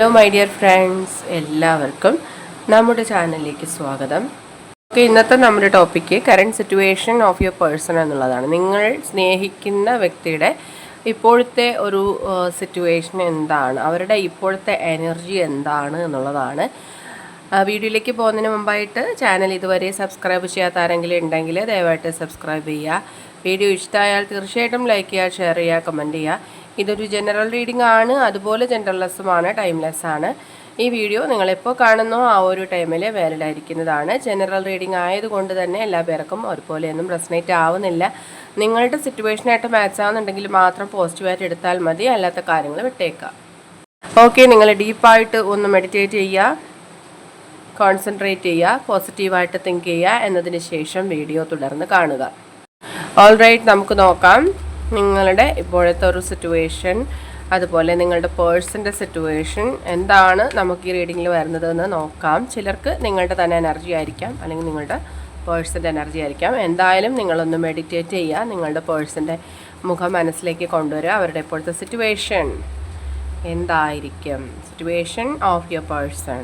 Hello my dear friends എല്ലാവർക്കും നമ്മുടെ ചാനലിലേക്ക് സ്വാഗതം. ഓക്കെ ഇന്നത്തെ നമ്മുടെ topic current situation of your person എന്നുള്ളതാണ്. നിങ്ങൾ സ്നേഹിക്കുന്ന വ്യക്തിയുടെ ഇപ്പോഴത്തെ ഒരു സിറ്റുവേഷൻ എന്താണ്? അവരുടെ ഇപ്പോഴത്തെ എനർജി എന്താണ് എന്നുള്ളതാണ്. വീഡിയോയിലേക്ക് പോകുന്നതിന് മുമ്പായിട്ട് ചാനൽ ഇതുവരെ സബ്സ്ക്രൈബ് ചെയ്യാത്ത ആരെങ്കിലും ഉണ്ടെങ്കിൽ ദയവായിട്ട് സബ്സ്ക്രൈബ് ചെയ്യുക. വീഡിയോ ഇഷ്ടമായാൽ തീർച്ചയായിട്ടും ലൈക്ക് ചെയ്യുക ഷെയർ ചെയ്യുക കമന്റ് ചെയ്യുക. ഇതൊരു ജനറൽ റീഡിംഗ് ആണ്. അതുപോലെ ജനറൽലെസ്സുമാണ് ടൈംലെസ് ആണ്. ഈ വീഡിയോ നിങ്ങളെപ്പോൾ കാണുന്നോ ആ ഒരു ടൈമിൽ വാലിഡ് ആയിരിക്കുന്നതാണ്. ജനറൽ റീഡിംഗ് ആയതുകൊണ്ട് തന്നെ എല്ലാ പേർക്കും ഒരുപോലെയൊന്നും റെസനേറ്റ് ആവുന്നില്ല. നിങ്ങളുടെ സിറ്റുവേഷനായിട്ട് മാച്ച് ആവുന്നുണ്ടെങ്കിൽ മാത്രം പോസിറ്റീവായിട്ട് എടുത്താൽ മതി. അല്ലാത്ത കാര്യങ്ങൾ വിട്ടേക്കാം. ഓക്കെ നിങ്ങൾ ഡീപ്പായിട്ട് ഒന്ന് മെഡിറ്റേറ്റ് ചെയ്യുക. കോൺസെൻട്രേറ്റ് ചെയ്യുക. പോസിറ്റീവായിട്ട് തിങ്ക് ചെയ്യുക. എന്നതിന് ശേഷം വീഡിയോ തുടർന്ന് കാണുക. ഓൾറൈറ്റ് നമുക്ക് നോക്കാം. നിങ്ങളുടെ ഇപ്പോഴത്തെ ഒരു സിറ്റുവേഷൻ അതുപോലെ നിങ്ങളുടെ പേഴ്സന്റെ സിറ്റുവേഷൻ എന്താണ് നമുക്ക് ഈ റീഡിങ്ങിൽ വരുന്നത് എന്ന് നോക്കാം. ചിലർക്ക് നിങ്ങളുടെ തന്നെ എനർജി ആയിരിക്കാം അല്ലെങ്കിൽ നിങ്ങളുടെ പേഴ്സന്റെ എനർജി ആയിരിക്കാം. എന്തായാലും നിങ്ങളൊന്ന് മെഡിറ്റേറ്റ് ചെയ്യുക നിങ്ങളുടെ പേഴ്സന്റെ മുഖം മനസ്സിലേക്ക് കൊണ്ടുവരിക അവരുടെ ഇപ്പോഴത്തെ സിറ്റുവേഷൻ എന്തായിരിക്കും? സിറ്റുവേഷൻ ഓഫ് യുവർ പേഴ്സൺ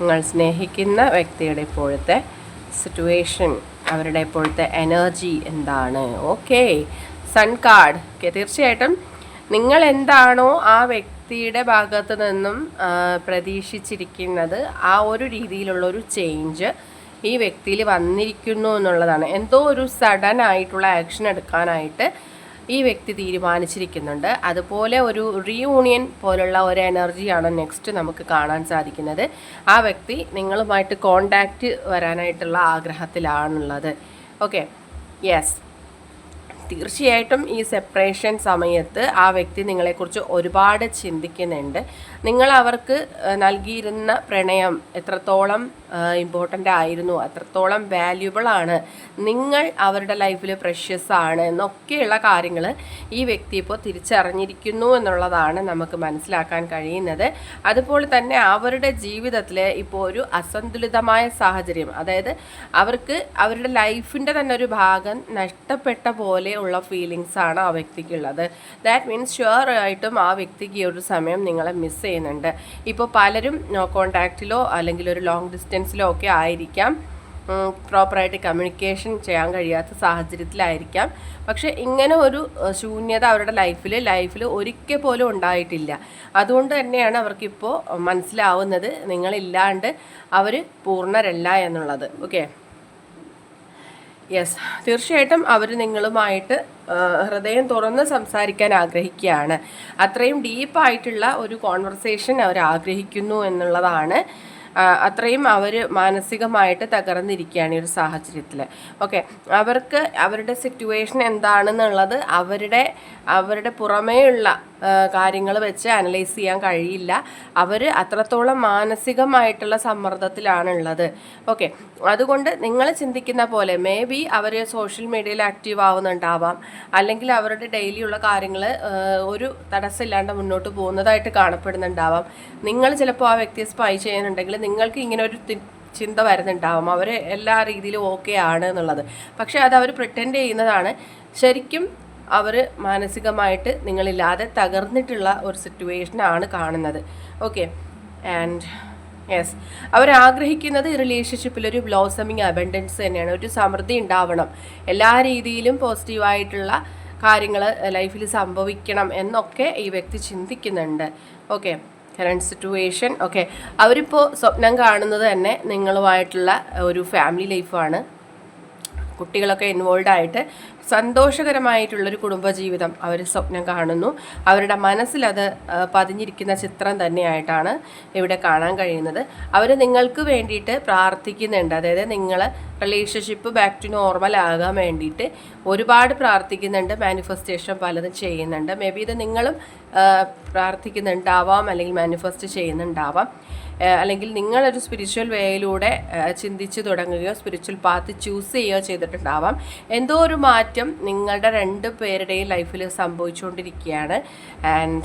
നിങ്ങൾ സ്നേഹിക്കുന്ന വ്യക്തിയുടെ ഇപ്പോഴത്തെ സിറ്റുവേഷൻ അവരുടെ ഇപ്പോഴത്തെ എനർജി എന്താണ്? ഓക്കെ സൺ കാർഡ് ഓക്കെ തീർച്ചയായിട്ടും. നിങ്ങൾ എന്താണോ ആ വ്യക്തിയുടെ ഭാഗത്തു നിന്നും പ്രതീക്ഷിച്ചിരിക്കുന്നത് ആ ഒരു രീതിയിലുള്ള ഒരു ചേഞ്ച് ഈ വ്യക്തിയിൽ വന്നിരിക്കുന്നു എന്നുള്ളതാണ്. എന്തോ ഒരു സഡൻ ആയിട്ടുള്ള ആക്ഷൻ എടുക്കാനായിട്ട് ഈ വ്യക്തി തീരുമാനിച്ചിരിക്കുന്നുണ്ട്. അതുപോലെ ഒരു റീയൂണിയൻ പോലുള്ള ഒരു എനർജിയാണ് നെക്സ്റ്റ് നമുക്ക് കാണാൻ സാധിക്കുന്നത്. ആ വ്യക്തി നിങ്ങളുമായിട്ട് കോണ്ടാക്റ്റ് വരാനായിട്ടുള്ള ആഗ്രഹത്തിലാണുള്ളത്. ഓക്കെ യെസ് തീർച്ചയായിട്ടും ഈ സെപ്പറേഷൻ സമയത്ത് ആ വ്യക്തി നിങ്ങളെക്കുറിച്ച് ഒരുപാട് ചിന്തിക്കുന്നുണ്ട്. നിങ്ങൾ അവർക്ക് നൽകിയിരുന്ന പ്രണയം എത്രത്തോളം ഇമ്പോർട്ടന്റ് ആയിരുന്നു അത്രത്തോളം വാല്യുബിൾ ആണ് നിങ്ങൾ അവരുടെ ലൈഫിൽ പ്രഷ്യസ് ആണ് എന്നൊക്കെയുള്ള കാര്യങ്ങൾ ഈ വ്യക്തി ഇപ്പോൾ തിരിച്ചറിഞ്ഞിരിക്കുന്നു എന്നുള്ളതാണ് നമുക്ക് മനസ്സിലാക്കാൻ കഴിയുന്നത്. അതുപോലെ തന്നെ അവരുടെ ജീവിതത്തിൽ ഇപ്പോൾ ഒരു അസന്തുലിതമായ സാഹചര്യം അതായത് അവർക്ക് അവരുടെ ലൈഫിന്റെ തന്നെ ഒരു ഭാഗം നഷ്ടപ്പെട്ട പോലെ ഉള്ള ഫീലിങ്സ് ആണ് ആ വ്യക്തിക്കുള്ളത്. ദാറ്റ് മീൻസ് ഷുവർ ആയിട്ടും ആ വ്യക്തിക്ക് ഈ ഒരു സമയം നിങ്ങളെ മിസ് ചെയ്യുന്നുണ്ട്. ഇപ്പോൾ പലരും കോണ്ടാക്റ്റിലോ അല്ലെങ്കിൽ ഒരു ലോങ് ഡിസ്റ്റൻസിലോ ഒക്കെ ആയിരിക്കാം. പ്രോപ്പറായിട്ട് കമ്മ്യൂണിക്കേഷൻ ചെയ്യാൻ കഴിയാത്ത സാഹചര്യത്തിലായിരിക്കാം. പക്ഷേ ഇങ്ങനെ ഒരു ശൂന്യത അവരുടെ ലൈഫിൽ ലൈഫിൽ ഒരിക്കൽ പോലും ഉണ്ടായിട്ടില്ല. അതുകൊണ്ട് തന്നെയാണ് അവർക്കിപ്പോൾ മനസ്സിലാവുന്നത് നിങ്ങളില്ലാണ്ട് അവർ പൂർണരല്ല എന്നുള്ളത്. ഓക്കെ യെസ് തീർച്ചയായിട്ടും അവർ നിങ്ങളുമായിട്ട് ഹൃദയം തുറന്ന് സംസാരിക്കാൻ ആഗ്രഹിക്കുകയാണ്. അത്രയും ഡീപ്പായിട്ടുള്ള ഒരു കോൺവെർസേഷൻ അവർ ആഗ്രഹിക്കുന്നു എന്നുള്ളതാണ്. അത്രയും അവർ മാനസികമായിട്ട് തകർന്നിരിക്കുകയാണ് ഈ ഒരു സാഹചര്യത്തിൽ ഓക്കെ അവർക്ക് അവരുടെ സിറ്റുവേഷൻ എന്താണെന്നുള്ളത് അവരുടെ അവരുടെ പുറമേയുള്ള കാര്യങ്ങൾ വെച്ച് അനലൈസ് ചെയ്യാൻ കഴിയില്ല. അവർ അത്രത്തോളം മാനസികമായിട്ടുള്ള സമ്മർദ്ദത്തിലാണുള്ളത്. ഓക്കെ. അതുകൊണ്ട് നിങ്ങൾ ചിന്തിക്കുന്ന പോലെ മേ ബി അവർ സോഷ്യൽ മീഡിയയിൽ ആക്റ്റീവ് ആവുന്നുണ്ടാവാം. അല്ലെങ്കിൽ അവരുടെ ഡെയിലിയുള്ള കാര്യങ്ങൾ ഒരു തടസ്സമില്ലാണ്ട് മുന്നോട്ട് പോകുന്നതായിട്ട് കാണപ്പെടുന്നുണ്ടാവാം. നിങ്ങൾ ചിലപ്പോൾ ആ വ്യക്തിയെ സ്പൈ ചെയ്യുന്നുണ്ടെങ്കിൽ നിങ്ങൾക്ക് ഇങ്ങനെ ഒരു ചിന്ത വരുന്നുണ്ടാവും. അവർ എല്ലാ രീതിയിലും ഓക്കെ ആണ് എന്നുള്ളത്. പക്ഷേ അത് അവർ പ്രിറ്റൻഡ് ചെയ്യുന്നതാണ്. ശരിക്കും അവർ മാനസികമായിട്ട് നിങ്ങളില്ലാതെ തകർന്നിട്ടുള്ള ഒരു സിറ്റുവേഷനാണ് കാണുന്നത്. ഓക്കെ ആൻഡ് യെസ് അവർ ആഗ്രഹിക്കുന്നത് ഈ റിലേഷൻഷിപ്പിൽ ഒരു ബ്ലോസമിങ് അബൻഡൻസ് തന്നെയാണ്. ഒരു സമൃദ്ധി ഉണ്ടാവണം. എല്ലാ രീതിയിലും പോസിറ്റീവായിട്ടുള്ള കാര്യങ്ങൾ ലൈഫിൽ സംഭവിക്കണം എന്നൊക്കെ ഈ വ്യക്തി ചിന്തിക്കുന്നുണ്ട്. ഓക്കെ കറണ്ട് സിറ്റുവേഷൻ ഓക്കെ അവരിപ്പോൾ സ്വപ്നം കാണുന്നത് തന്നെ നിങ്ങളുമായിട്ടുള്ള ഒരു ഫാമിലി ലൈഫാണ് കുട്ടികളൊക്കെ ഇൻവോൾവ് ആയിട്ട് സന്തോഷകരമായിട്ടുള്ളൊരു കുടുംബജീവിതം അവർ സ്വപ്നം കാണുന്നു. അവരുടെ മനസ്സിലത് പതിഞ്ഞിരിക്കുന്ന ചിത്രം തന്നെയായിട്ടാണ് ഇവിടെ കാണാൻ കഴിയുന്നത്. അവർ നിങ്ങൾക്ക് വേണ്ടിയിട്ട് പ്രാർത്ഥിക്കുന്നുണ്ട്. അതായത് നിങ്ങൾ റിലേഷൻഷിപ്പ് ബാക്ക് ടു നോർമൽ ആകാൻ വേണ്ടിയിട്ട് ഒരുപാട് പ്രാർത്ഥിക്കുന്നുണ്ട്. മാനിഫെസ്റ്റേഷൻ പലതും ചെയ്യുന്നുണ്ട്. മേ ബി ഇത് നിങ്ങളും പ്രാർത്ഥിക്കുന്നുണ്ടാവാം അല്ലെങ്കിൽ മാനിഫെസ്റ്റ് ചെയ്യുന്നുണ്ടാവാം. അല്ലെങ്കിൽ നിങ്ങളൊരു സ്പിരിച്വൽ വേയിലൂടെ ചിന്തിച്ച് തുടങ്ങുകയോ സ്പിരിച്വൽ പാത്ത് ചൂസ് ചെയ്യുകയോ ചെയ്തിട്ടുണ്ടാവാം. എന്തോ ഒരു മാറ്റം നിങ്ങളുടെ രണ്ട് പേരുടെയും ലൈഫിൽ സംഭവിച്ചുകൊണ്ടിരിക്കുകയാണ്. ആൻഡ്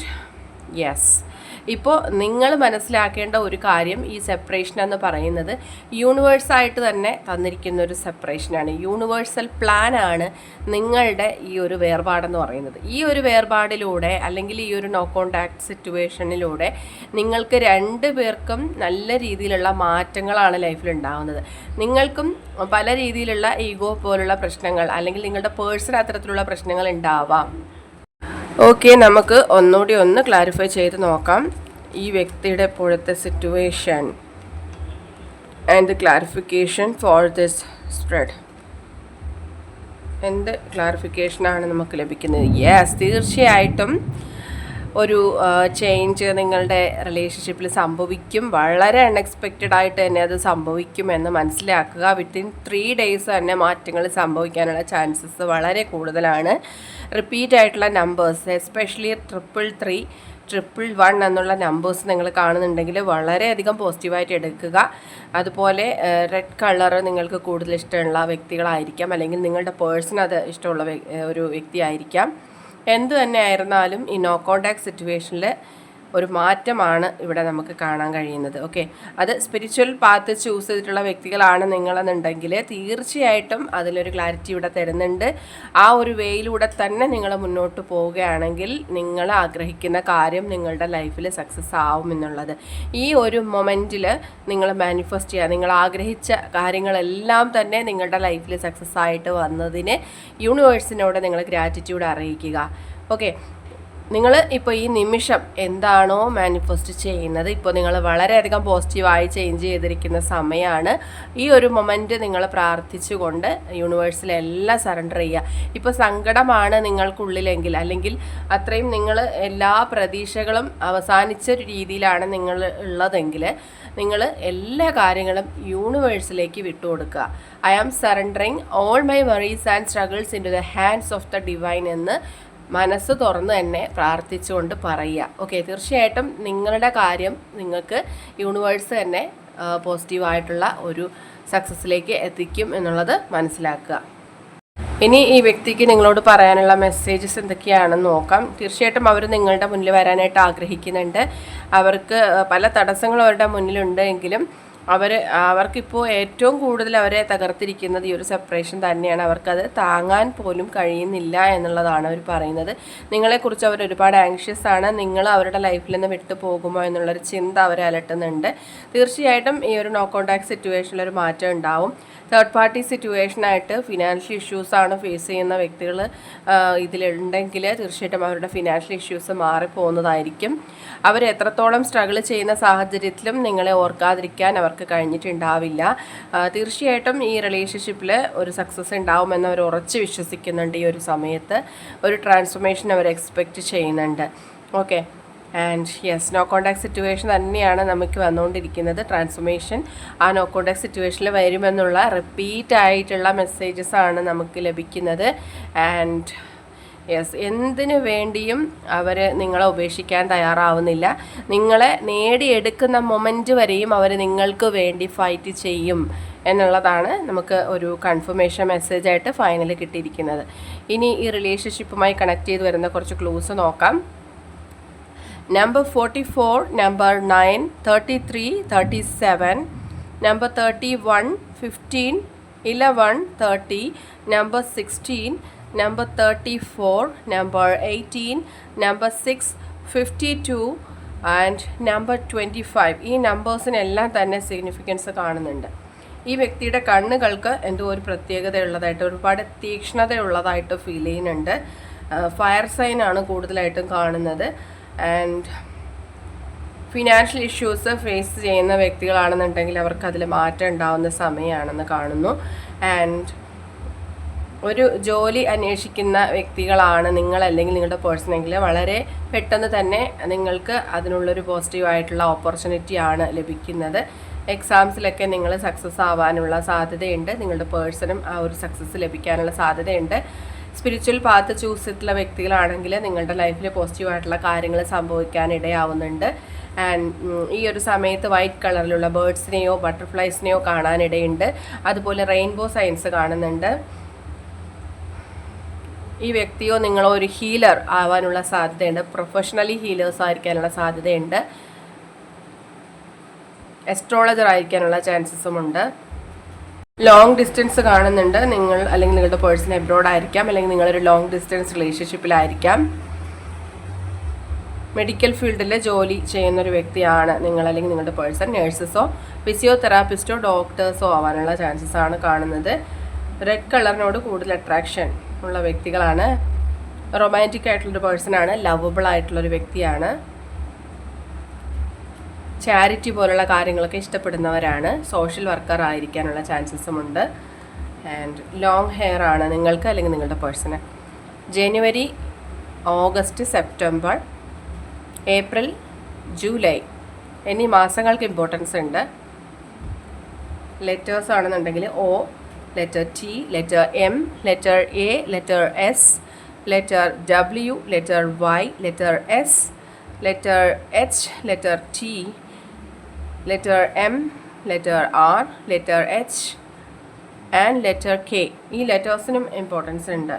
യെസ് ഇപ്പോൾ നിങ്ങൾ മനസ്സിലാക്കേണ്ട ഒരു കാര്യം ഈ സെപ്പറേഷൻ എന്ന് പറയുന്നത് യൂണിവേഴ്സായിട്ട് തന്നെ തന്നിരിക്കുന്ന ഒരു സെപ്പറേഷനാണ് യൂണിവേഴ്സൽ പ്ലാൻ ആണ് നിങ്ങളുടെ ഈ ഒരു വേർപാടെന്ന് പറയുന്നത്. ഈ ഒരു വേർപാടിലൂടെ അല്ലെങ്കിൽ ഈ ഒരു നോ കോണ്ടാക്ട് സിറ്റുവേഷനിലൂടെ നിങ്ങൾക്ക് രണ്ട് പേർക്കും നല്ല രീതിയിലുള്ള മാറ്റങ്ങളാണ് ലൈഫിൽ ഉണ്ടാകുന്നത് നിങ്ങൾക്കും പല രീതിയിലുള്ള ഈഗോ പോലുള്ള പ്രശ്നങ്ങൾ അല്ലെങ്കിൽ നിങ്ങളുടെ പേഴ്സൺ അത്തരത്തിലുള്ള പ്രശ്നങ്ങൾ ഉണ്ടാവാം. ഓക്കെ നമുക്ക് ഒന്നുകൂടി ഒന്ന് ക്ലാരിഫൈ ചെയ്ത് നോക്കാം. ഈ വ്യക്തിയുടെ ഇപ്പോഴത്തെ situation and clarification for this spread എന്ത് ക്ലാരിഫിക്കേഷനാണ് നമുക്ക് ലഭിക്കുന്നത്? യെസ് തീർച്ചയായിട്ടും ഒരു ചേഞ്ച് നിങ്ങളുടെ റിലേഷൻഷിപ്പിൽ സംഭവിക്കും. വളരെ അൺഎക്സ്പെക്റ്റഡ് ആയിട്ട് തന്നെ അത് സംഭവിക്കും എന്ന് മനസ്സിലാക്കുക. വിത്തിൻ ത്രീ ഡേയ്സ് തന്നെ മാറ്റങ്ങൾ സംഭവിക്കാനുള്ള ചാൻസസ് വളരെ കൂടുതലാണ്. റിപ്പീറ്റ് ആയിട്ടുള്ള numbers especially triple three triple one എന്നുള്ള നമ്പേഴ്സ് നിങ്ങൾ കാണുന്നുണ്ടെങ്കിൽ വളരെയധികം പോസിറ്റീവായിട്ട് എടുക്കുക. അതുപോലെ റെഡ് കളർ നിങ്ങൾക്ക് കൂടുതൽ ഇഷ്ടമുള്ള വ്യക്തികളായിരിക്കാം. അല്ലെങ്കിൽ നിങ്ങളുടെ പേഴ്സൺ അത് ഇഷ്ടമുള്ള ഒരു വ്യക്തിയായിരിക്കാം എന്തു തന്നെ ആയിരുന്നാലും ഈ നോ കോണ്ടാക്ട് സിറ്റുവേഷനിൽ ഒരു മാറ്റമാണ് ഇവിടെ നമുക്ക് കാണാൻ കഴിയുന്നത് ഓക്കെ അത് സ്പിരിച്വൽ പാത്ത് ചൂസ് ചെയ്തിട്ടുള്ള വ്യക്തികളാണ് നിങ്ങളെന്നുണ്ടെങ്കിൽ തീർച്ചയായിട്ടും അതിലൊരു ക്ലാരിറ്റി ഇവിടെ തരുന്നുണ്ട്. ആ ഒരു വേയിലൂടെ തന്നെ നിങ്ങൾ മുന്നോട്ട് പോവുകയാണെങ്കിൽ നിങ്ങൾ ആഗ്രഹിക്കുന്ന കാര്യം നിങ്ങളുടെ ലൈഫിൽ സക്സസ് ആവും എന്നുള്ളത്. ഈ ഒരു മൊമെന്റിൽ നിങ്ങൾ മാനിഫെസ്റ്റ് ചെയ്യുക നിങ്ങൾ ആഗ്രഹിച്ച കാര്യങ്ങളെല്ലാം തന്നെ നിങ്ങളുടെ ലൈഫിൽ സക്സസ് ആയിട്ട് വന്നതിന് യൂണിവേഴ്സിനോട് നിങ്ങൾ ഗ്രാറ്റിറ്റ്യൂഡ് അറിയിക്കുക ഓക്കെ നിങ്ങൾ ഇപ്പോൾ ഈ നിമിഷം എന്താണോ മാനിഫെസ്റ്റ് ചെയ്യുന്നത്? ഇപ്പോൾ നിങ്ങൾ വളരെയധികം പോസിറ്റീവായി ചേഞ്ച് ചെയ്തിരിക്കുന്ന സമയമാണ് ഈ ഒരു മൊമെന്റ് നിങ്ങൾ പ്രാർത്ഥിച്ചുകൊണ്ട് യൂണിവേഴ്സിലെല്ലാം സറണ്ടർ ചെയ്യുക. ഇപ്പോൾ സങ്കടമാണ് നിങ്ങൾക്കുള്ളിലെങ്കിൽ അല്ലെങ്കിൽ അത്രയും നിങ്ങൾ എല്ലാ പ്രതീക്ഷകളും അവസാനിച്ച ഒരു രീതിയിലാണ് നിങ്ങൾ ഉള്ളതെങ്കിൽ നിങ്ങൾ എല്ലാ കാര്യങ്ങളും യൂണിവേഴ്സിലേക്ക് വിട്ടുകൊടുക്കുക. I am surrendering all my worries and struggles into the hands of the divine എന്ന് മനസ്സ് തുറന്ന് തന്നെ പ്രാർത്ഥിച്ചുകൊണ്ട് പറയുക. ഓക്കെ തീർച്ചയായിട്ടും നിങ്ങളുടെ കാര്യം നിങ്ങൾക്ക് യൂണിവേഴ്സ് തന്നെ പോസിറ്റീവായിട്ടുള്ള ഒരു സക്സസ്സിലേക്ക് എത്തിക്കും എന്നുള്ളത് മനസ്സിലാക്കുക. ഇനി ഈ വ്യക്തിക്ക് നിങ്ങളോട് പറയാനുള്ള മെസ്സേജസ് എന്തൊക്കെയാണെന്ന് നോക്കാം. തീർച്ചയായിട്ടും അവർ നിങ്ങളുടെ മുന്നിൽ വരാനായിട്ട് ആഗ്രഹിക്കുന്നുണ്ട്. അവർക്ക് പല തടസ്സങ്ങളും അവരുടെ മുന്നിലുണ്ട് എങ്കിലും അവർ അവർക്കിപ്പോൾ ഏറ്റവും കൂടുതൽ അവരെ തകർത്തിരിക്കുന്നത് ഈ ഒരു സെപ്പറേഷൻ തന്നെയാണ്. അവർക്കത് താങ്ങാൻ പോലും കഴിയുന്നില്ല എന്നുള്ളതാണ് അവർ പറയുന്നത്. നിങ്ങളെക്കുറിച്ച് അവർ ഒരുപാട് ആങ്ഷ്യസ് ആണ്. നിങ്ങൾ അവരുടെ ലൈഫിൽ നിന്ന് വിട്ടു പോകുമോ എന്നുള്ളൊരു ചിന്ത അവരെ അലട്ടുന്നുണ്ട്. തീർച്ചയായിട്ടും ഈ ഒരു നോ കോണ്ടാക്ട് സിറ്റുവേഷനിൽ ഒരു മാറ്റം ഉണ്ടാവും. തേർഡ് പാർട്ടി സിറ്റുവേഷനായിട്ട് ഫിനാൻഷ്യൽ ഇഷ്യൂസാണ് ഫേസ് ചെയ്യുന്ന വ്യക്തികൾ ഇതിലുണ്ടെങ്കിൽ തീർച്ചയായിട്ടും അവരുടെ ഫിനാൻഷ്യൽ ഇഷ്യൂസ് മാറിപ്പോകുന്നതായിരിക്കും. അവർ എത്രത്തോളം സ്ട്രഗിൾ ചെയ്യുന്ന സാഹചര്യത്തിലും നിങ്ങളെ ഓർക്കാതിരിക്കാൻ അവർക്ക് കഴിഞ്ഞിട്ടുണ്ടാവില്ല. തീർച്ചയായിട്ടും ഈ റിലേഷൻഷിപ്പിൽ ഒരു സക്സസ് ഉണ്ടാവുമെന്ന് അവർ ഉറച്ച് വിശ്വസിക്കുന്നുണ്ട് ഈ ഒരു സമയത്ത്. ഒരു ട്രാൻസ്ഫോർമേഷൻ അവർ എക്സ്പെക്റ്റ് ചെയ്യുന്നുണ്ട്. Okay and yes no contact situation തന്നെയാണ് നമുക്ക് വന്നുകൊണ്ടിരിക്കുന്നത്. ട്രാൻസ്ഫോർമേഷൻ ആ നോ കോണ്ടാക്ട് സിറ്റുവേഷനിൽ വരുമെന്നുള്ള റിപ്പീറ്റ് ആയിട്ടുള്ള മെസ്സേജസ് ആണ് നമുക്ക് ലഭിക്കുന്നത്. ആൻഡ് യെസ് എന്തിനു വേണ്ടിയും അവർ നിങ്ങളെ ഉപേക്ഷിക്കാൻ തയ്യാറാവുന്നില്ല. നിങ്ങളെ നേടിയെടുക്കുന്ന മൊമെന്റ് വരെയും അവർ നിങ്ങൾക്ക് വേണ്ടി ഫൈറ്റ് ചെയ്യും എന്നുള്ളതാണ് നമുക്ക് ഒരു കൺഫർമേഷൻ മെസ്സേജ് ആയിട്ട് ഫൈനൽ കിട്ടിയിരിക്കുന്നത്. ഇനി ഈ റിലേഷൻഷിപ്പുമായി കണക്ട് ചെയ്ത് വരുന്ന കുറച്ച് ക്ലൂസ് നോക്കാം. Number 44 number 9 33 37 number 31 15 11 30 number 16 number 34 number 18 number 6 52 and number twenty five ഈ നമ്പേഴ്സിനെല്ലാം തന്നെ സിഗ്നിഫിക്കൻസ് കാണുന്നുണ്ട്. ഈ വ്യക്തിയുടെ കണ്ണുകൾക്ക് എന്തോ ഒരു പ്രത്യേകതയുള്ളതായിട്ട് ഒരുപാട് തീക്ഷ്ണതയുള്ളതായിട്ട് ഫീൽ ചെയ്യുന്നുണ്ട്. ഫയർ സൈനാണ് കൂടുതലായിട്ടും കാണുന്നത്. ആൻഡ് ഫിനാൻഷ്യൽ ഇഷ്യൂസ് ഫേസ് ചെയ്യുന്ന വ്യക്തികളാണെന്നുണ്ടെങ്കിൽ അവർക്ക് അതിൽ മാറ്റം ഉണ്ടാവുന്ന സമയമാണെന്ന് കാണുന്നു. ആൻഡ് ഒരു ജോലി അന്വേഷിക്കുന്ന വ്യക്തികളാണ് നിങ്ങൾ അല്ലെങ്കിൽ നിങ്ങളുടെ പേഴ്സണെങ്കിൽ വളരെ പെട്ടെന്ന് തന്നെ നിങ്ങൾക്ക് അതിനുള്ളൊരു പോസിറ്റീവായിട്ടുള്ള ആയിട്ടുള്ള ഓപ്പർച്യൂണിറ്റിയാണ് ലഭിക്കുന്നത്. എക്സാംസിലൊക്കെ നിങ്ങൾ സക്സസ് ആവാനുള്ള സാധ്യതയുണ്ട്. നിങ്ങളുടെ പേഴ്സണും ആ ഒരു സക്സസ് ലഭിക്കാനുള്ള സാധ്യതയുണ്ട്. സ്പിരിച്വൽ പാത്ത് ചൂസ് ചെയ്തിട്ടുള്ള വ്യക്തികളാണെങ്കിൽ നിങ്ങളുടെ ലൈഫിൽ പോസിറ്റീവായിട്ടുള്ള കാര്യങ്ങൾ സംഭവിക്കാൻ ഇടയാവുന്നുണ്ട്. ആൻഡ് ഈ ഒരു സമയത്ത് വൈറ്റ് കളറിലുള്ള ബേർഡ്സിനെയോ ബട്ടർഫ്ലൈസിനെയോ കാണാനിടയുണ്ട് അതുപോലെ റെയിൻബോ സൈൻസ് കാണുന്നുണ്ട്. ഈ വ്യക്തിയോ നിങ്ങളോ ഒരു ഹീലർ ആവാനുള്ള സാധ്യതയുണ്ട്. പ്രൊഫഷണലി ഹീലേഴ്സ് ആയിരിക്കാനുള്ള സാധ്യതയുണ്ട്. എസ്ട്രോളജർ ആയിരിക്കാനുള്ള ചാൻസസും ഉണ്ട്. ലോങ് ഡിസ്റ്റൻസ് കാണുന്നുണ്ട്. നിങ്ങൾ അല്ലെങ്കിൽ നിങ്ങളുടെ പേഴ്സൺ എബ്രോഡ് ആയിരിക്കാം. അല്ലെങ്കിൽ നിങ്ങളൊരു ലോങ് ഡിസ്റ്റൻസ് റിലേഷൻഷിപ്പിലായിരിക്കാം മെഡിക്കൽ ഫീൽഡിൽ ജോലി ചെയ്യുന്ന ഒരു വ്യക്തിയാണ് നിങ്ങൾ അല്ലെങ്കിൽ നിങ്ങളുടെ പേഴ്സൺ നേഴ്സസോ ഫിസിയോതെറാപ്പിസ്റ്റോ ഡോക്ടേഴ്സോ ആവാനുള്ള ചാൻസസ് ആണ് കാണുന്നത്. റെഡ് കളറിനോട് കൂടുതൽ അട്രാക്ഷൻ ഉള്ള വ്യക്തികളാണ്. റൊമാന്റിക് ആയിട്ടുള്ളൊരു പേഴ്സണാണ് ലവബിൾ ആയിട്ടുള്ളൊരു വ്യക്തിയാണ്. ചാരിറ്റി പോലുള്ള കാര്യങ്ങളൊക്കെ ഇഷ്ടപ്പെടുന്നവരാണ്. സോഷ്യൽ വർക്കർ ആയിരിക്കാനുള്ള ചാൻസസും ഉണ്ട്. ആൻഡ് ലോങ് ഹെയർ ആണ് നിങ്ങൾക്ക് അല്ലെങ്കിൽ നിങ്ങളുടെ പേഴ്സണ് ജനുവരി ഓഗസ്റ്റ് സെപ്റ്റംബർ ഏപ്രിൽ ജൂലൈ എന്നീ മാസങ്ങൾക്ക് ഇമ്പോർട്ടൻസ് ഉണ്ട്. ലെറ്റേഴ്സ് ആണെന്നുണ്ടെങ്കിൽ O letter T letter M letter A letter S letter W letter Y letter S letter H letter T letter M letter R letter H and letter K ഈ ലെറ്റേഴ്സിനും importance ഉണ്ട്